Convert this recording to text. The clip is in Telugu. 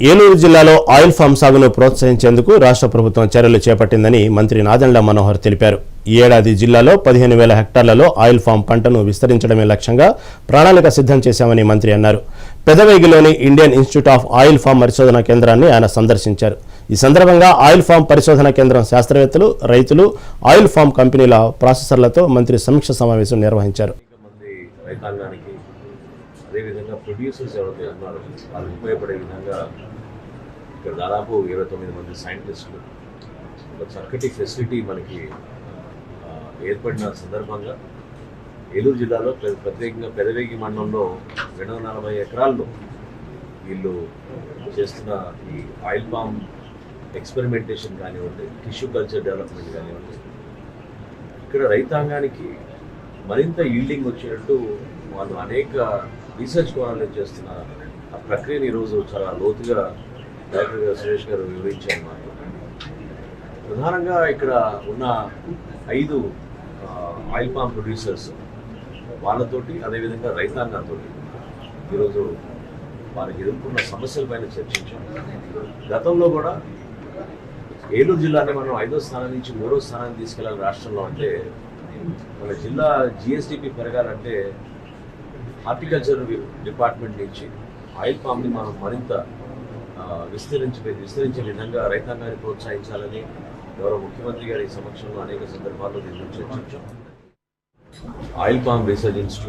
ఏలూరు జిల్లాలో ఆయిల్ ఫామ్ సాగును ప్రోత్సహించేందుకు రాష్ట్ర ప్రభుత్వం చర్యలు చేపట్టిందని మంత్రి నాదెండ్ల మనోహర్ తెలిపారు. ఈ ఏడాది జిల్లాలో పదిహేను వేల హెక్టార్లలో ఆయిల్ ఫామ్ పంటను విస్తరించడమే లక్ష్యంగా ప్రణాళిక సిద్ధం చేశామని మంత్రి అన్నారు. పెదవేగిలోని Indian institute of oil palm పరిశోధన కేంద్రాన్ని ఆయన సందర్శించారు. ఈ సందర్భంగా ఆయిల్ ఫామ్ పరిశోధన కేంద్రం శాస్త్రవేత్తలు రైతులు ఆయిల్ ఫామ్ కంపెనీల ప్రాసెసర్లతో మంత్రి సమీక్ష సమావేశం నిర్వహించారు. అదేవిధంగా ప్రొడ్యూసర్స్ ఎవరైతే ఉన్నారో వాళ్ళు ఉపయోగపడే విధంగా ఇక్కడ దాదాపు ఇరవై తొమ్మిది మంది సైంటిస్టులు ఒక చక్కటి ఫెసిలిటీ మనకి ఏర్పడిన సందర్భంగా ఏలూరు జిల్లాలో ప్రత్యేకంగా పెదవేగి మండలంలో రెండు వందల నలభై ఎకరాల్లో వీళ్ళు చేస్తున్న ఈ ఆయిల్ పామ్ ఎక్స్పెరిమెంటేషన్ కానివ్వండి టిష్యూ కల్చర్ డెవలప్మెంట్ కానివ్వండి ఇక్కడ రైతాంగానికి మరింత ఈల్డింగ్ వచ్చేటట్టు వాళ్ళు అనేక రీసెర్చ్ కోణాలు చేస్తున్న. ఆ ప్రక్రియను ఈరోజు చాలా లోతుగా డైరెక్టర్ గారు సురేష్ గారు వివరించారు మాకు. ప్రధానంగా ఇక్కడ ఉన్న ఐదు ఆయిల్ పామ్ ప్రొడ్యూసర్స్ వాళ్ళతోటి అదేవిధంగా రైతాంగంతో ఈరోజు వారికి ఎదుర్కొన్న సమస్యలపైన చర్చించాం. గతంలో కూడా ఏలూరు జిల్లాని మనం ఐదో స్థానం నుంచి మూడో స్థానానికి తీసుకెళ్ళాలి రాష్ట్రంలో అంటే మన జిల్లా జిఎస్డిపి పెరగాలంటే హార్టికల్చర్ డిపార్ట్మెంట్ నుంచి ఆయిల్ పామ్ని మనం మరింత విస్తరించి విస్తరించే విధంగా రైతాంగాన్ని ప్రోత్సహించాలని గౌరవ ముఖ్యమంత్రి గారి సమక్షంలో అనేక సందర్భాల్లో నేను చర్చించాం ఆయిల్ పామ్ రీసెర్చ్ ఇన్స్టిట్యూట్